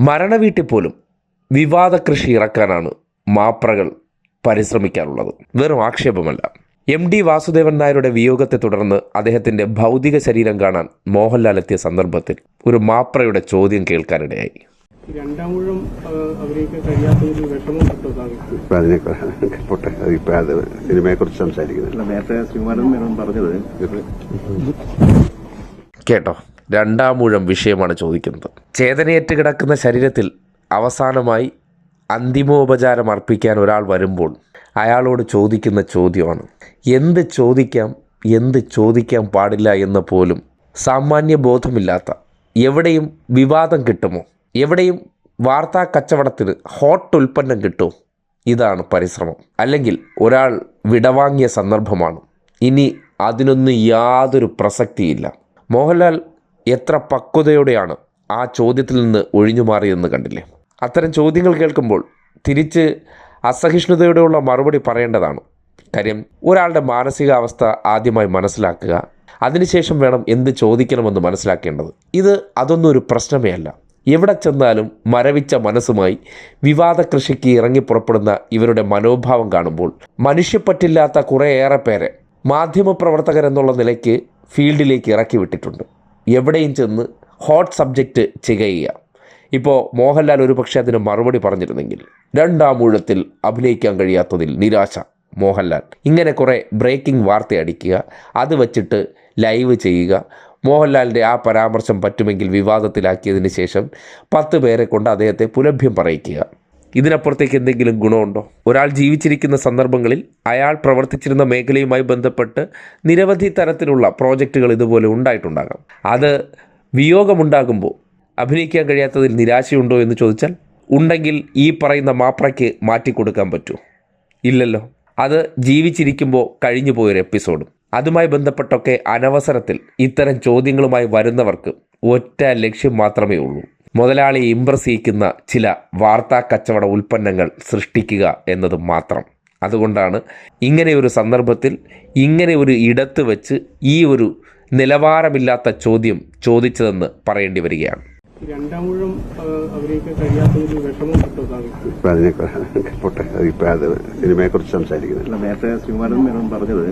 മരണവീട്ടിൽ പോലും വിവാദ കൃഷി ഇറക്കാനാണ് മാപ്രകൾ പരിശ്രമിക്കാറുള്ളത്. വെറും ആക്ഷേപമല്ല. എം ഡി വാസുദേവൻ നായരുടെ വിയോഗത്തെ തുടർന്ന് അദ്ദേഹത്തിന്റെ ഭൗതിക ശരീരം കാണാൻ മോഹൻലാൽ എത്തിയ സന്ദർഭത്തിൽ ഒരു മാപ്രയുടെ ചോദ്യം കേൾക്കാനിടയായി. ഈ രണ്ടാം ഊഴം ആ, അഭിനയിക്കാൻ കഴിയാത്തതിൽ വിഷമം കിട്ടുമോ താങ്കൾക്ക്? ഇപ്പൊ അതിനെ പോട്ടെ ഇപ്പൊ അത് സിനിമയെ കുറിച്ച് സംസാരിക്കുന്നത് നേരത്തെ ശ്രീകുമാരൻ മേനോൻ പറഞ്ഞത് കേട്ടോ. രണ്ടാം മൂഴം വിഷയമാണ് ചോദിക്കുന്നത്. ചേതനയേറ്റ് കിടക്കുന്ന ശരീരത്തിൽ അവസാനമായി അന്തിമോപചാരം അർപ്പിക്കാൻ ഒരാൾ വരുമ്പോൾ അയാളോട് ചോദിക്കുന്ന ചോദ്യമാണ് എന്ത് ചോദിക്കാം? എന്ത് ചോദിക്കാൻ പാടില്ല എന്ന് പോലും? സാമാന്യ ബോധമില്ലാത്ത എവിടെയും വിവാദം കിട്ടുമോ? എവിടെയും വാർത്താ കച്ചവടത്തിന് ഹോട്ട് ഉൽപ്പന്നം കിട്ടുമോ? ഇതാണ് പരിശ്രമം. അല്ലെങ്കിൽ ഒരാൾ വിടവാങ്ങിയ സന്ദർഭമാണ്. ഇനി അതിനൊന്നും യാതൊരു പ്രസക്തിയില്ല. മോഹൻലാൽ എത്ര പക്വതയോടെയാണ് ആ ചോദ്യത്തിൽ നിന്ന് ഒഴിഞ്ഞു മാറിയെന്ന് കണ്ടില്ലേ? അത്തരം ചോദ്യങ്ങൾ കേൾക്കുമ്പോൾ തിരിച്ച് അസഹിഷ്ണുതയോടെയുള്ള മറുപടി പറയേണ്ടതാണ്. കാര്യം ഒരാളുടെ മാനസികാവസ്ഥ ആദ്യമായി മനസ്സിലാക്കുക അതിനുശേഷം വേണം എന്ത് ചോദിക്കണമെന്ന് മനസ്സിലാക്കേണ്ടത്. ഇത് അതൊന്നും ഒരു പ്രശ്നമേ അല്ല. എവിടെ ചെന്നാലും മരവിച്ച മനസ്സുമായി വിവാദ കൃഷിക്ക് ഇറങ്ങി പുറപ്പെടുന്ന ഇവരുടെ മനോഭാവം കാണുമ്പോൾ മനുഷ്യപ്പറ്റില്ലാത്ത കുറേയേറെ പേരെ മാധ്യമപ്രവർത്തകരെന്നുള്ള നിലയ്ക്ക് ഫീൽഡിലേക്ക് ഇറക്കി വിട്ടിട്ടുണ്ട്. എവിടെയും ചെന്ന് ഹോട്ട് സബ്ജക്റ്റ് ചെയ്യുക. ഇപ്പോൾ മോഹൻലാൽ ഒരു പക്ഷേ അതിന് മറുപടി പറഞ്ഞിരുന്നെങ്കിൽ രണ്ടാം ഊഴത്തിൽ അഭിനയിക്കാൻ കഴിയാത്തതിൽ നിരാശ മോഹൻലാൽ. ഇങ്ങനെ കുറേ ബ്രേക്കിംഗ് വാർത്ത അടിക്കുക അത് വച്ചിട്ട് ലൈവ് ചെയ്യുക. മോഹൻലാലിന്റെ ആ പരാമർശം പറ്റുമെങ്കിൽ വിവാദത്തിലാക്കിയതിന് ശേഷം പത്ത് പേരെ കൊണ്ട് അദ്ദേഹത്തെ പുലഭ്യം പറയിക്കുക. ഇതിനപ്പുറത്തേക്ക് എന്തെങ്കിലും ഗുണമുണ്ടോ? ഒരാൾ ജീവിച്ചിരിക്കുന്ന സന്ദർഭങ്ങളിൽ അയാൾ പ്രവർത്തിച്ചിരുന്ന മേഖലയുമായി ബന്ധപ്പെട്ട് നിരവധി തരത്തിലുള്ള പ്രോജക്റ്റുകൾ ഇതുപോലെ ഉണ്ടായിട്ടുണ്ടാകാം. അത് വിയോഗമുണ്ടാകുമ്പോൾ അഭിനയിക്കാൻ കഴിയാത്തതിൽ നിരാശയുണ്ടോ എന്ന് ചോദിച്ചാൽ ഉണ്ടെങ്കിൽ ഈ പറയുന്ന മാപ്രയ്ക്ക് മാറ്റിക്കൊടുക്കാൻ പറ്റുമോ ഇല്ലല്ലോ. അത് ജീവിച്ചിരിക്കുമ്പോൾ കഴിഞ്ഞു പോയൊരു എപ്പിസോഡും. അതുമായി ബന്ധപ്പെട്ടൊക്കെ അനവസരത്തിൽ ഇത്തരം ചോദ്യങ്ങളുമായി വരുന്നവർക്ക് ഒറ്റ ലക്ഷ്യം മാത്രമേ ഉള്ളൂ. മുതലാളി ഇംപ്രസ് ചെയ്യിക്കുന്ന ചില വാർത്താ കച്ചവട ഉൽപ്പന്നങ്ങൾ സൃഷ്ടിക്കുക എന്നത് മാത്രം. അതുകൊണ്ടാണ് ഇങ്ങനെ ഒരു സന്ദർഭത്തിൽ ഇങ്ങനെ ഒരു ഇടത്ത് വെച്ച് ഈ ഒരു നിലവാരമില്ലാത്ത ചോദ്യം ചോദിച്ചതെന്ന് പറയേണ്ടി വരികയാണ്. ഈ രണ്ടാം ഊഴം ആ, അഭിനയിക്കാൻ കഴിയാത്തതിൽ വിഷമം കിട്ടുമോ താങ്കൾക്ക് ഇപ്പൊ അതിനെ പോട്ടെ ഇപ്പൊ അത് സിനിമയെ കുറിച്ച് സംസാരിക്കുന്നത് നേരത്തെ ശ്രീകുമാരൻ മേനോൻ പറഞ്ഞത്